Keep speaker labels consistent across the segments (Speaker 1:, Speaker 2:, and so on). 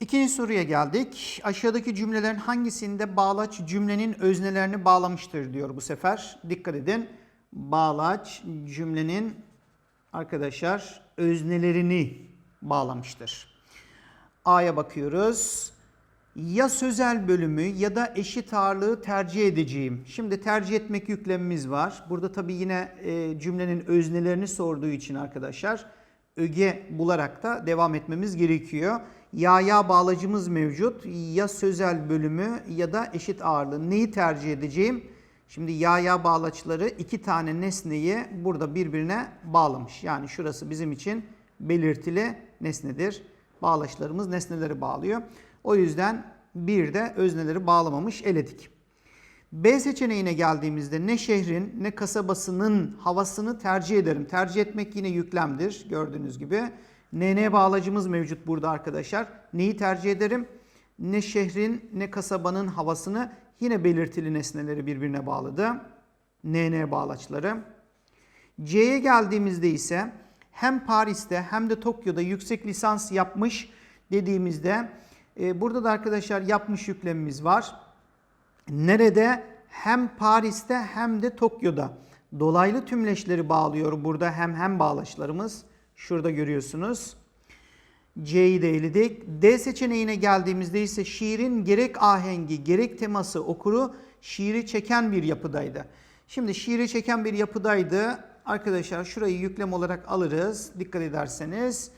Speaker 1: İkinci soruya geldik. Aşağıdaki cümlelerin hangisinde bağlaç cümlenin öznelerini bağlamıştır diyor bu sefer. Dikkat edin. Bağlaç cümlenin arkadaşlar öznelerini bağlamıştır. A'ya bakıyoruz. Ya sözel bölümü ya da eşit ağırlığı tercih edeceğim. Şimdi tercih etmek yüklemimiz var. Burada tabii yine e, cümlenin öznelerini sorduğu için arkadaşlar öge bularak da devam etmemiz gerekiyor. Ya ya bağlacımız mevcut. Ya sözel bölümü ya da eşit ağırlığı. Neyi tercih edeceğim? Şimdi ya ya bağlaçları iki tane nesneyi burada birbirine bağlamış. Yani şurası bizim için belirtili nesnedir. Bağlaçlarımız nesneleri bağlıyor. O yüzden bir de özneleri bağlamamış eledik. B seçeneğine geldiğimizde ne şehrin ne kasabasının havasını tercih ederim. Tercih etmek yine yüklemdir gördüğünüz gibi. NN bağlacımız mevcut burada arkadaşlar. Neyi tercih ederim? Ne şehrin ne kasabanın havasını yine belirtili nesneleri birbirine bağladı. NN bağlaçları. C'ye geldiğimizde ise hem Paris'te hem de Tokyo'da yüksek lisans yapmış dediğimizde e, burada da arkadaşlar yapmış yüklemimiz var. Nerede? Hem Paris'te hem de Tokyo'da. Dolaylı tümleşleri bağlıyor burada hem hem bağlaçlarımız. Şurada görüyorsunuz. C'yi de eledik. D seçeneğine geldiğimizde ise şiirin gerek ahengi gerek teması okuru şiiri çeken bir yapıdaydı. Şimdi şiiri çeken bir yapıdaydı. Arkadaşlar şurayı yüklem olarak alırız. Dikkat ederseniz.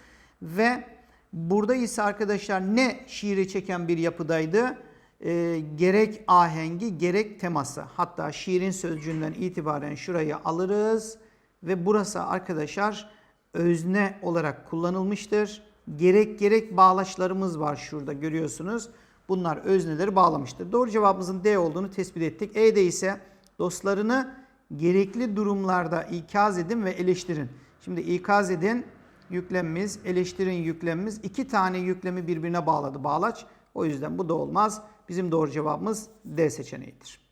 Speaker 1: Ve burada ise arkadaşlar ne şiiri çeken bir yapıdaydı? Ee, gerek ahengi gerek teması. Hatta şiirin sözcüğünden itibaren şurayı alırız. Ve burası arkadaşlar özne olarak kullanılmıştır. Gerek gerek bağlaçlarımız var şurada görüyorsunuz. Bunlar özneleri bağlamıştır. Doğru cevabımızın D olduğunu tespit ettik. E'de ise dostlarını gerekli durumlarda ikaz edin ve eleştirin. Şimdi ikaz edin yüklemimiz, eleştirin yüklemimiz iki tane yüklemi birbirine bağladı bağlaç. O yüzden bu da olmaz. Bizim doğru cevabımız D seçeneğidir.